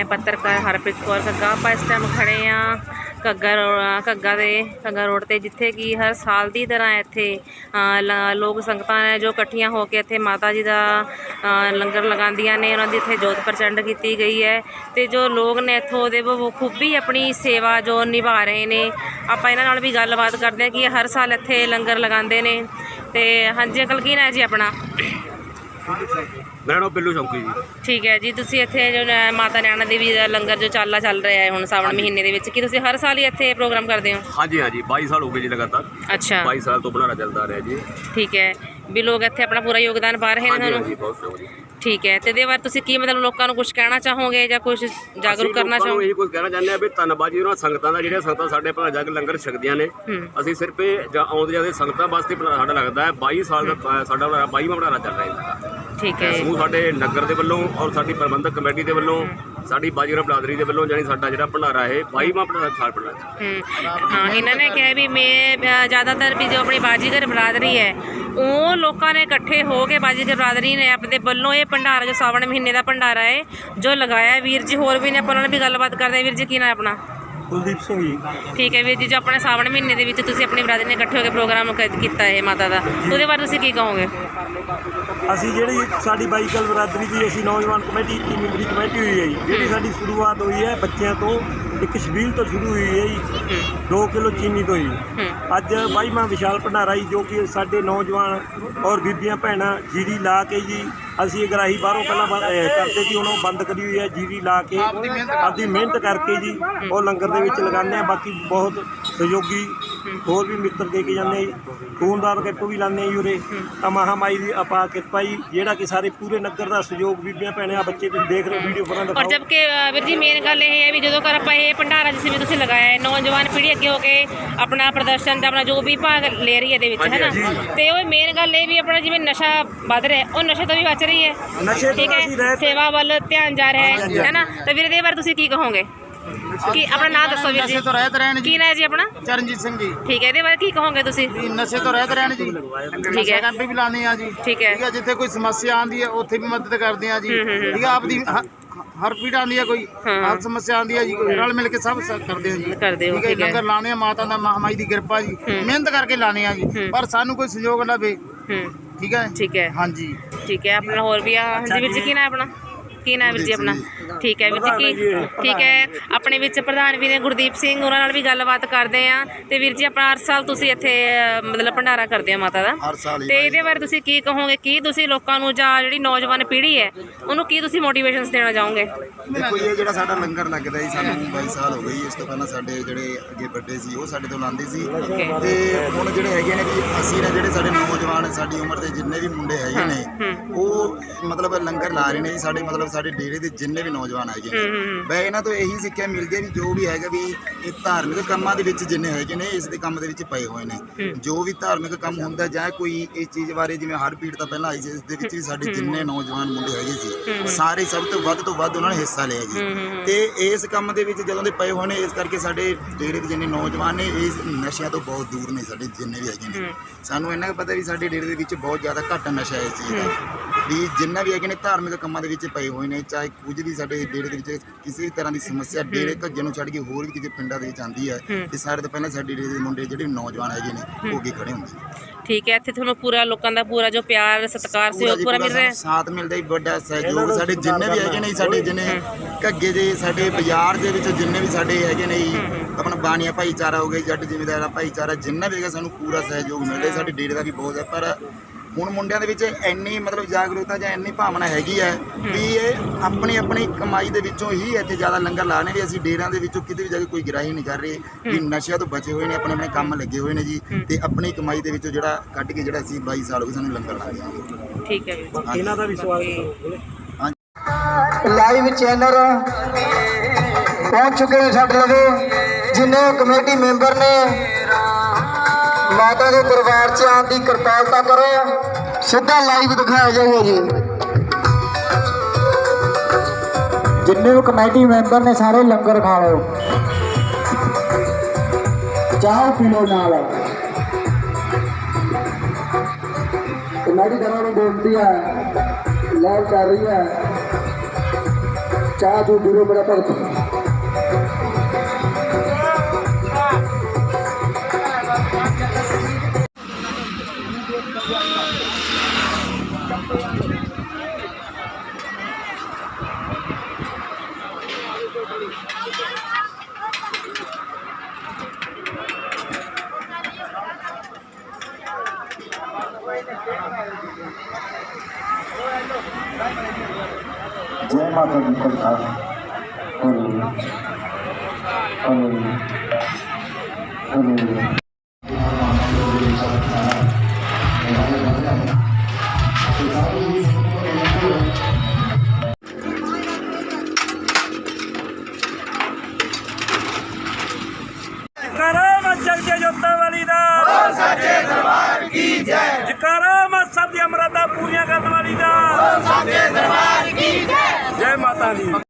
ਮੈਂ ਪੱਤਰਕਾਰ ਹਰਪ੍ਰੀਤ ਕੌਰ ਘੱਗਾ। ਆਪਾਂ ਇਸ ਟਾਈਮ ਖੜੇ ਆ ਘੱਗਾ ਰੋ- ਕੱਗਾ ਦੇ, ਘੱਗਾ ਰੋਡ ਤੇ, ਜਿੱਥੇ ਕਿ ਹਰ ਸਾਲ ਦੀ ਤਰ੍ਹਾਂ ਇੱਥੇ ਲ- ਲੋਕ ਸੰਗਤਾਂ ਨੇ ਜੋ ਇਕੱਠੀਆਂ ਹੋ ਕੇ ਇੱਥੇ ਮਾਤਾ ਜੀ ਦਾ ਲੰਗਰ ਲਗਾਉਂਦੀਆਂ ਨੇ, ਉਹਨਾਂ ਦੀ ਇੱਥੇ ਜੋਤ ਪ੍ਰਚੰਡ ਕੀਤੀ ਗਈ ਹੈ। ਤੇ ਜੋ ਲੋਕ ਨੇ ਇੱਥੋਂ ਦੇ ਖੂਬੀ ਆਪਣੀ ਸੇਵਾ ਜੋ ਨਿਭਾ ਰਹੇ ਨੇ। ਆਪਾਂ ਇਹਨਾਂ ਨਾਲ ਵੀ ਗੱਲਬਾਤ ਕਰਦੇ ਹਾਂ ਕਿ ਹਰ ਸਾਲ ਇੱਥੇ ਲੰਗਰ ਲਗਾਉਂਦੇ ਨੇ। ਤੇ ਹਾਂਜੀ, ਅੰਕਲ, ਕੀ ਨਾਂ ਜੀ ਆਪਣਾ? ਮੇਰਾ ਨਾਮ ਬਿੱਲੂ ਸ਼ੌਂਕੀ ਜੀ। ਠੀਕ ਹੈ ਜੀ ਤੁਸੀਂ ਇੱਥੇ ਜੋ ਨ- ਮਾਤਾ ਨੈਣਾ ਦੇਵੀ ਦਾ ਲੰਗਰ ਜੋ ਚਾਲਾ ਚੱਲ ਰਿਹਾ ਹੈ ਹੁਣ ਸਾਵਣ ਮਹੀਨੇ ਦੇ ਵਿੱਚ ਕੀ ਤੁਸੀਂ ਹਰ ਸਾਲ ਹੀ ਇੱਥੇ ਪ੍ਰੋਗਰਾਮ ਕਰਦੇ ਹੋ? ਹਾਂਜੀ ਹਾਂਜੀ 22 ਸਾਲ ਹੋ ਗਏ ਜੀ ਲਗਾਤਾਰ। ਅੱਛਾ। 22 ਸਾਲ ਤੋਂ ਬਣਾਣਾ ਚੱਲਦਾ ਰਿਹਾ ਜੀ। ਠੀਕ ਹੈ ਵੀ ਲੋਕ ਇੱਥੇ ਆਪਣਾ ਪੂਰਾ ਯੋਗਦਾਨ ਪਾ ਰਹੇ ਨੇ ਹਾਂਜੀ ਤੁਹਾਨੂੰ ਹਾਂਜੀ ਬਹੁਤ ਸ਼ੁਕਰ ਜੀ। ਠੀਕ ਹੈ ਤੇ ਇਹਦੇ ਬਾਰੇ ਤੁਸੀਂ ਕੀ ਮਤਲਬ ਲੋਕਾਂ ਨੂੰ ਕੁਝ ਕਹਿਣਾ ਚਾਹੋਗੇ ਜਾਂ ਕੁਝ ਜਾਗਰੂਕ ਕਰਨਾ ਚਾਹੋਗੇ? ਇਹੀ ਕੁਝ ਕਹਿਣਾ ਚਾਹੁੰਦੇ ਆ ਵੀ ਧੰਨਵਾਦ ਜੀ ਉਹਨਾਂ ਸੰਗਤਾਂ ਦਾ ਜਿਹੜੀਆਂ ਸੰਗਤਾਂ ਸਾਡੇ ਭਲਾ ਜਗ ਲੰਗਰ ਛਕਦੀਆਂ ਨੇ। ਹੂੰ। ਅਸੀਂ ਸਿਰਫ ਇਹ ਜਾਂ ਆਉਂਦੇ ਜਾਂਦੇ ਸੰਗਤਾਂ ਵਾਸਤੇ ਭੰਡਾਰਾ ਸਾਡਾ ਲੱਗਦਾ ਹੈ 22 ਸਾਲ ਦਾ ਅ, ਸਾਡਾ 22ਵਾਂ ਭੰਡਾਰਾ ਚੱਲ ਰਿਹਾ ਹੈ ਠੀਕ ਹੈ ਸਮੂਹ ਸਾਡੇ ਨਗਰ ਦੇ ਵੱਲੋਂ ਔਰ ਸਾਡੀ ਪ੍ਰਬੰਧਕ ਕਮੇਟੀ ਦੇ ਵੱਲੋਂ ਸਾਡੀ ਬਾਜੀਗਰ ਬਲਾਦਰੀ ਦੇ ਵੱਲੋਂ ਜਾਨੀ ਸਾਡਾ ਜਿਹੜਾ ਭੰਡਾਰਾ ਹੈ 22ਵਾਂ ਭੰਡਾਰਾ ਸਾਲ ਭੰਡਾਰਾ ਹੂੰ। ਹਾਂ ਇਹਨਾਂ ਨੇ ਕਿਹਾ ਵੀ ਮੈਂ ਅ, ਜ਼ਿਆਦਾਤਰ ਵੀ ਜੋ ਆਪਣੀ ਬਾਜੀਗਰ ਬਰਾਦਰੀ ਹੈ ਉਹ ਲੋਕਾਂ ਨੇ ਇਕੱਠੇ ਹੋ ਕੇ ਬਾਜੀਗਰ ਬਰਾਦਰੀ ਨੇ ਆਪਣੇ ਵੱਲੋਂ ਇਹ ਭੰਡਾਰਾ ਜੋ ਸਾਵਣ ਮਹੀਨੇ ਦਾ ਭੰਡਾਰਾ ਹੈ ਜੋ ਲਗਾਇਆ। ਹੈ। ਵੀਰ ਜੀ ਹੋਰ ਵੀ ਨੇ ਆਪਾਂ ਉਹਨਾਂ ਨਾਲ ਵੀ ਗੱਲਬਾਤ ਕਰਦੇ ਹਾਂ। ਵੀਰ ਜੀ ਕੀ ਨਾਮ ਆਪਣਾ? ਕੁਲਦੀਪ ਸਿੰਘ ਜੀ। ਠੀਕ ਹੈ ਵੀਰ ਜੀ ਜੋ ਆਪਣੇ ਸਾਵਣ ਮਹੀਨੇ ਦੇ ਵਿੱਚ ਤੁਸੀਂ ਆਪਣੀ ਬਰਾਦਰੀ ਨੇ ਇਕੱਠੇ ਹੋ ਕੇ ਪ੍ਰੋਗਰਾਮ ਕ- ਕੀਤਾ ਹੈ ਮਾਤਾ ਦਾ ਉਹਦੇ ਬਾਰੇ ਤੁਸੀਂ ਕੀ ਕਹੋਗੇ? ਅਸੀਂ ਜਿਹੜੀ ਸਾਡੀ ਬਾਈਕਲ ਬਰਾਦਰੀ ਦੀ ਅਸੀਂ ਨੌਜਵਾਨ ਕਮੇਟੀ ਦੀ ਮੈਂਬਰੀ ਕਮੇਟੀ ਹੋਈ ਹੈ ਜੀ। ਜਿਹੜੀ ਸਾਡੀ ਸ਼ੁਰੂਆਤ ਹੋਈ ਹੈ ਬੱਚਿਆਂ ਤੋਂ ਇੱਕ ਛਬੀਲ ਤੋਂ ਸ਼ੁਰੂ ਹੋਈ ਹੈ ਜੀ। 2 ਕਿਲੋ ਚੀਨੀ ਤੋਂ ਜੀ ਹੂੰ। ਅੱਜ ਬਾਈਵਾਂ ਵਿਸ਼ਾਲ ਭੰਡਾਰਾ ਜੀ ਜੋ ਕਿ ਸਾਡੇ ਨੌਜਵਾਨ ਔਰ ਬੀਬੀਆਂ ਭੈਣਾਂ ਜੀਰੀ ਲਾ ਕੇ ਜੀ ਅਸੀਂ ਅਗਰਾਹੀ ਬਾਹਰੋਂ ਪਹਿਲਾਂ ਕਰਦੇ ਸੀ ਹੁਣ ਉਹ ਬੰਦ ਕਰੀ ਹੋਈ ਹੈ ਜੀਰੀ ਲਾ ਕੇ। ਆਪਦੀ ਮਿਹਨਤ ਕਰਕੇ ਜੀ ਉਹ ਲੰਗਰ ਦੇ ਵਿੱਚ ਲਗਾਉਂਦੇ ਆ ਬਾਕੀ ਬਹੁਤ ਸਹਿਯੋਗੀ ਹੋਰ ਵੀ ਮਿੱਤਰ ਦੇ ਕੇ ਜਾਂਦੇ ਜੀ। ਖੂਨਦਾਨ ਕਿੱਟ ਵੀ ਲਾਉਂਦੇ ਜੀ ਉਰੇ। ਤਾਂ ਮਹਾਮਾਈ ਦੀ ਆਪਾ ਕਿਰਪਾ ਜੀ ਜਿਹੜਾ ਕਿ ਸਾਰੇ ਪੂਰੇ ਨਗਰ ਦਾ ਸਹਿਯੋਗ ਬੀਬੀਆਂ ਭੈਣਾਂ ਬੱਚੇ ਤੁਸੀਂ ਦੇਖ ਰਹੇ ਵੀਡੀਓ ਫਰਾਂ ਔਰ ਦਿਖਾਓ ਜਦ ਕਿ ਅ, ਵੀਰ ਜੀ ਮੇਨ ਗੱਲ ਇਹ ਹੈ ਵੀ ਜਦੋਂ ਕਰ ਆਪਾਂ ਇਹ ਭੰਡਾਰਾ ਜਿਸ ਵੀ ਤੁਸੀਂ ਲਗਾਇਆ ਹੈ ਨੌਜਵਾਨ ਪੀੜ੍ਹੀ ਅੱਗੇ ਹੋ ਕੇ ਆਪਣਾ ਪ੍ਰਦਰਸ਼ਨ ਦਾ ਆਪਣਾ ਜੋ ਵੀ ਭਾਗ ਲੈ ਰਹੀ ਹੈ ਇਹਦੇ ਵਿੱਚ ਹੈ ਨਾ? ਤੇ ਉਹ ਮੇਨ ਗੱਲ ਇਹ ਵੀ ਆਪਣਾ ਜਿਵੇਂ ਨਸ਼ਾ ਵੱਧ ਰਿਹਾ ਹੈ, ਉਹ ਨਸ਼ੇ ਤੋਂ ਵੀ ਬਚ ਰਹੀ ਹੈ। ਨਸ਼ੇ ਤੋਂ ਠੀਕ ਅਸੀਂ ਹੈ ਰਹਿਤ- ਸੇਵਾ ਵੱਲ ਧਿਆਨ ਜਾ ਰਿਹਾ ਹੈ ਹੈ ਨਾ? ਤਾਂ ਵੀਰ ਇਹਦੇ ਬਾਰੇ ਤੁਸੀਂ ਕੀ ਕਹੋਗੇ? ਕੀ ਆਪਣਾ ਨਾਮ ਦੱਸੋ ਵੀਰ ਜੀ? ਨਸ਼ੇ ਤੋਂ ਰਹਿਤ ਰਹਿਣ ਜੀ। ਕੀ ਨਾਂ ਹੈ ਜੀ ਆਪਣਾ? ਚਰਨਜੀਤ ਸਿੰਘ ਜੀ। ਠੀਕ ਹੈ ਇਹਦੇ ਬਾਰੇ ਕੀ ਕਹੋਗੇ ਤੁਸੀਂ? ਵੀ ਨਸ਼ੇ ਤੋਂ ਰਹਿਤ ਰਹਿਣ ਜੀ। ਠੀਕ ਹੈ। ਕੈਂਪ ਵੀ ਲਾਉਂਦੇ ਆ ਜੀ। ਠੀਕ ਹੈ। ਜਿੱਥੇ ਕੋਈ ਸਮੱਸਿਆ ਆਉਂਦੀ ਹੈ ਉੱਥੇ ਵੀ ਮਦਦ ਕਰਦੇ ਆ ਜੀ। ਹੂੰ, ਹੂੰ, ਹੂੰ। ਠੀਕ ਹੈ ਆਪਦੀ ਹ- ਹਰ ਪੀੜ ਆਉਂਦੀ ਹੈ ਕੋਈ। ਹਾਂ। ਹਰ ਸਮੱਸਿਆ ਆਉਂਦੀ ਹੈ ਜੀ ਕੋਈ ਰਲ ਮਿਲ ਕੇ ਸਭ ਸ- ਕਰਦੇ ਆ ਜੀ। ਕਰਦੇ ਹੋ, ਠੀਕ ਹੈ ਠੀਕ ਹੈ। ਲੰਗਰ ਲਾਣੇ ਆ ਮਾਤਾ ਦਾ ਮਹਾਮਾਈ ਦੀ ਕਿਰਪਾ ਜੀ। ਮਿਹਨਤ ਕਰਕੇ ਲਾਣੇ ਆ ਜੀ। ਪਰ ਸਾਨੂੰ ਕੋਈ ਸਹਿਯੋਗ ਲਵੇ ਹੂੰ। ਠੀਕ ਹੈ? ਠੀਕ ਹੈ। ਹਾਂਜੀ। ਠੀਕ ਹੈ ਆਪਣਾ ਹੋਰ ਵੀ ਆ। ਹਾਂਜੀ ਵੀਰ ਜੀ ਕੀ ਨਾਮ ਹੈ ਆਪਣਾ? ਕੀ ਨਾਮ ਵੀਰ ਜੀ ਆਪਣਾ? ਠੀਕ ਹੈ ਵੀਰ ਜੀ ਕੀ ਠੀਕ ਹੈ ਆਪਣੇ ਵਿੱਚ ਪ੍ਰਧਾਨ ਵੀ ਨੇ ਗੁਰਦੀਪ ਸਿੰਘ ਉਹਨਾਂ ਨਾਲ ਵੀ ਗੱਲਬਾਤ ਕਰਦੇ ਆ ਤੇ ਵੀਰ ਜੀ ਆਪਣਾ ਹਰ ਸਾਲ ਤੁਸੀਂ ਇੱਥੇ ਮਤਲਬ ਭੰਡਾਰਾ ਕਰਦੇ ਆ ਮਾਤਾ ਦਾ। ਤੇ ਇਹਦੇ ਬਾਰੇ ਤੁਸੀਂ ਕੀ ਕਹੋਗੇ? ਕੀ ਤੁਸੀਂ ਲੋਕਾਂ ਨੂੰ ਜਾਂ ਜਿਹੜੀ ਨੌਜਵਾਨ ਪੀੜ੍ਹੀ ਹੈ ਉਹਨੂੰ ਕੀ ਤੁਸੀਂ ਮੋਟੀਵੇਸ਼ਨਸ ਦੇਣਾ ਚਾਹੋਗੇ? ਦੇਖੋ ਇਹ ਜਿਹੜਾ ਸਾਡਾ ਲੰਗਰ ਲੱਗਦਾ ਜੀ ਸਾਨੂੰ 22 ਸਾਲ ਹੋ ਗਏ। ਇਸ ਤੋਂ ਪਹਿਲਾਂ ਸਾਡੇ ਜਿਹੜੇ ਅੱਗੇ ਵੱਡੇ ਸੀ ਉਹ ਸਾਡੇ ਤੋਂ ਲਾਉਂਦੇ ਸੀ। ਤੇ ਹੁਣ ਜਿਹੜੇ ਹੈਗੇ ਨੇ ਵੀ ਅਸੀਂ ਨੇ ਜਿਹੜੇ ਸਾਡੇ ਨੌਜਵਾਨ ਸਾਡੀ ਉਮਰ ਦੇ ਜਿੰਨੇ ਵੀ ਮੁੰਡੇ ਹੈਗੇ ਨੇ ਉਹ ਮਤਲਬ ਲੰਗਰ ਲਾ ਰਹੇ ਨੇ ਜੀ ਸਾਡੇ ਮਤਲਬ ਸਾਡੇ ਡੇਰੇ ਦੇ ਜਿੰਨੇ ਵੀ ਨੌਜਵਾਨ ਹੈਗੇ ਨੇ ਮੈਂ ਇਹਨਾਂ ਤੋਂ ਇਹੀ ਸਿੱਖਿਆ ਮਿਲਦੀ ਹੈ ਵੀ ਜੋ ਵੀ ਹੈਗਾ ਵੀ ਇਹ ਧਾਰਮਿਕ ਕੰਮਾਂ ਦੇ ਵਿੱਚ ਜਿੰਨੇ ਹੈਗੇ ਨੇ ਇਸ ਦੇ ਕੰਮ ਦੇ ਵਿੱਚ ਪਏ ਹੋਏ ਨੇ। ਜੋ ਵੀ ਧਾਰਮਿਕ ਕੰਮ ਹੁੰਦਾ ਜਾਂ ਕੋਈ ਇਸ ਚੀਜ਼ ਬਾਰੇ ਜਿਵੇਂ ਹਰ ਪੀੜ ਤਾਂ ਪਹਿਲਾਂ ਆਈ ਸੀ ਇਸ ਦੇ ਵਿੱਚ ਵੀ ਸਾਡੇ ਜਿੰਨੇ ਨੌਜਵਾਨ ਮੁੰਡੇ ਹੈਗੇ ਸੀ ਸਾਰੇ ਸਭ ਤੋਂ ਵੱਧ ਤੋਂ ਵੱਧ ਉਹਨਾਂ ਨੇ ਹਿੱਸਾ ਲਿਆ ਜੀ। ਤੇ ਇਸ ਕੰਮ ਦੇ ਵਿੱਚ ਜਦੋਂ ਦੇ ਪਏ ਹੋਏ ਨੇ ਇਸ ਕਰਕੇ ਸਾਡੇ ਡੇਰੇ ਦੇ ਜਿੰਨੇ ਨੌਜਵਾਨ ਨੇ ਇਸ ਨਸ਼ਿਆਂ ਤੋਂ ਬਹੁਤ ਦੂਰ ਨੇ ਸਾਡੇ ਜਿੰਨੇ ਵੀ ਹੈਗੇ ਨੇ। ਸਾਨੂੰ ਕੁ ਪਤਾ ਵੀ ਸਾਡੇ ਡੇਰੇ ਦੇ ਵਿੱਚ ਬਹੁਤ ਜ਼ਿਆਦਾ ਘੱਟ ਨਸ਼ਾ ਹੈ ਇਸ ਚੀਜ਼ ਦਾ। ਵੀ ਜਿੰਨਾ ਵੀ ਹੈਗੇ ਨੇ ਧਾਰਮਿਕ ਕੰਮਾਂ ਦੇ ਵਿੱਚ ਪਏ ਹੋਏ ਨੇ ਚਾਹੇ ਕੁਝ ਵੀ ਸਾਡੇ ਡੇਰੇ ਦੇ ਵਿੱਚ ਕਿਸੇ ਵੀ ਤਰ੍ਹਾਂ ਦੀ ਸਮੱਸਿਆ ਡੇਰੇ ਘੱਜੇ ਨੂੰ ਛੱਡ ਕੇ ਹੋਰ ਵੀ ਕਿਸੇ ਪਿੰਡਾਂ ਦੇ ਵਿੱਚ ਆਉਂਦੀ ਹੈ ਤੇ ਸਾਰੇ ਤੋਂ ਪਹਿਲਾਂ ਸਾਡੇ ਡੇਰੇ ਦੇ ਮੁੰਡੇ ਜਿਹੜੇ ਨੌਜਵਾਨ ਹੈਗੇ ਨੇ ਉਹ ਅੱਗੇ ਖੜੇ ਹੁੰਦੇ ਨੇ। ਠੀਕ ਹੈ ਇੱਥੇ ਤੁਹਾਨੂੰ ਪੂਰਾ ਲੋਕਾਂ ਦਾ ਪੂਰਾ ਜੋ ਪਿਆਰ ਸਤਿਕਾਰ ਸਹਿਯੋਗ ਜੀ ਪੂਰਾ ਮਿਲ ਰਿਹਾ ਹੈ? ਸਾਥ ਮਿਲਦਾ ਹੀ ਵੱਡਾ ਸਹਿਯੋਗ ਸਾਡੇ ਜਿੰਨੇ ਵੀ ਹੈਗੇ ਨੇ ਸਾਡੇ ਜਿੰਨੇ ਘੱਗੇ ਦੇ ਸਾਡੇ ਬਾਜ਼ਾਰ ਦੇ ਵਿੱਚ ਜਿੰਨੇ ਵੀ ਸਾਡੇ ਹੈਗੇ ਨੇ ਜੀ ਆਪਣਾ ਬਾਣੀਆ ਭਾਈਚਾਰਾ ਹੋ ਗਿਆ ਜੱਟ ਜ਼ਿਮੀਦਾਰਾ ਭਾਈਚਾਰਾ ਜਿੰਨਾ ਵੀ ਹੈਗਾ ਸਾਨੂੰ ਪੂਰਾ ਸਹਿਯੋਗ ਮਿਲਦਾ ਸਾਡੇ ਡੇਰੇ ਦਾ ਵੀ ਬਹੁਤ ਹੈ ਪਰ ਹੁਣ ਮੁੰਡਿਆਂ ਦੇ ਵਿੱਚ ਇੰਨੀ ਮਤਲਬ ਜਾਗਰੂਕਤਾ ਜਾਂ ਇੰਨੀ ਭਾਵਨਾ ਹੈਗੀ ਹੈ ਵੀ ਇਹ ਆਪਣੀ ਆਪਣੀ ਕਮਾਈ ਦੇ ਵਿੱਚੋਂ ਹੀ ਇੱਥੇ ਜ਼ਿਆਦਾ ਲੰਗਰ ਲਾ ਰਹੇ ਨੇ ਵੀ ਅਸੀਂ ਡੇਰਿਆਂ ਦੇ ਵਿੱਚੋਂ ਕਿਤੇ ਵੀ ਜਾ ਕੇ ਕੋਈ ਗ੍ਰਾਹੀ ਨਹੀਂ ਕਰ ਰਹੇ। ਵੀ ਨਸ਼ਿਆਂ ਤੋਂ ਬਚੇ ਹੋਏ ਨੇ ਆਪਣੇ ਆਪਣੇ ਕੰਮ ਲੱਗੇ ਹੋਏ ਨੇ ਜੀ ਤੇ ਆਪਣੀ ਕਮਾਈ ਦੇ ਵਿੱਚੋਂ ਜਿਹੜਾ ਕੱਢ ਕੇ ਜਿਹੜਾ ਅਸੀਂ 22 ਸਾਲ ਹੋ ਗਏ ਸਾਨੂੰ ਲੰਗਰ ਲਾਉਂਦੇ ਹਾਂ। ਠੀਕ ਹੈ ਜੀ। ਇਹਨਾਂ ਦਾ ਵੀ ਸਵਾਗਤ ਲਾਈਵ ਚੈਨਲ ਪਹੁੰਚ ਚੁੱਕੇ ਨੇ ਸਾਡੇ ਲਵੇ ਜਿੰਨੇ ਕਮੇਟੀ ਮੈਂਬਰ ਨੇ ਮਾਤਾ ਦੇ ਦਰਬਾਰ 'ਚ ਆਉਣ ਦੀ ਕਿਰਪਾਲਤਾ ਕਰੋ। ਸਿੱਧਾ ਲਾਈਵ ਦਿਖਾਇਆ ਜਾਊਗਾ ਜੀ। ਜਿੰਨੇ ਵੀ ਕਮੇਟੀ ਮੈਂਬਰ ਨੇ ਸਾਰੇ ਲੰਗਰ ਖਾ ਲਓ। ਚਾਹ ਪੀ ਲਓ ਨਾਲ। ਕਮੇਟੀ ਦਰਾਂ ਨੂੰ ਬੋਲਦੀ ਹੈ ਲਾਈਵ ਕਰ ਰਹੀ ਹੈ ਚਾਹ ਦੀ ਵੀਰੋ ਮੇਰਾ ਭਗਤ। ਜੈ ਮਾਤਾ ਦੀ ਕਥਾ ਹਰੀ ਹਰੀ ਹਰੀ ਜਕਾਰਾ ਮਾ ਜਗ ਜੈ ਜੋਤਾ ਵਾਲੀ ਦਾ ਬੋਲ ਸੱਚੇ ਦਰਬਾਰ ਕੀ ਜੈ ਜਕਾਰਾ ਮਾ ਸਭ ਦੀ ਅਮਰਤਾ ਪੂਰੀਆਂ ਕਰਨ ਵਾਲੀ ਦਾ। ਸੱਚੇ ਦਰਬਾਰ ਕੀ ਜੈ। ਜੈ ਮਾਤਾ ਦੀ।